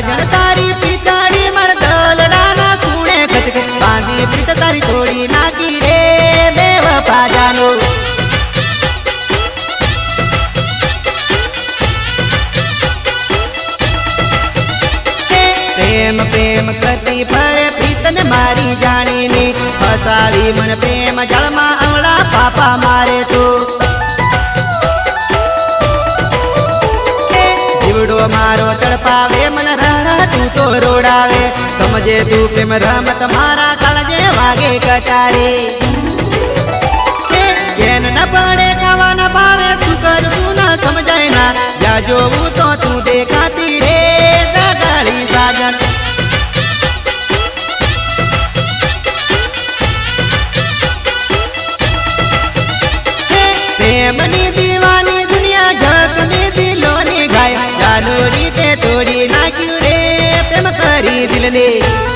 સાજણ તારી પિતાની મર દલડાના ખૂણે ખચકે બાંધી પ્રીત તારી તોડી નાખી રે બે વફાજાનો પ્રેમ પ્રેમ કરતી ફરે પ્રીતને મારી જાણીને. ફસાવી મન પ્રેમ જળમાં મારો તડપાવે, મન રાહ તું તો રોડાવે. સમજે તું કેમ રમત, મારા કાળજે વાગે કટારે. કેન ન પડે ખાવા ન ભાવે, શું કરવું ના સમજાય ના. યા જોવું તો તું દેખાતી રે દગાળી સાજન. પ્રેમની ને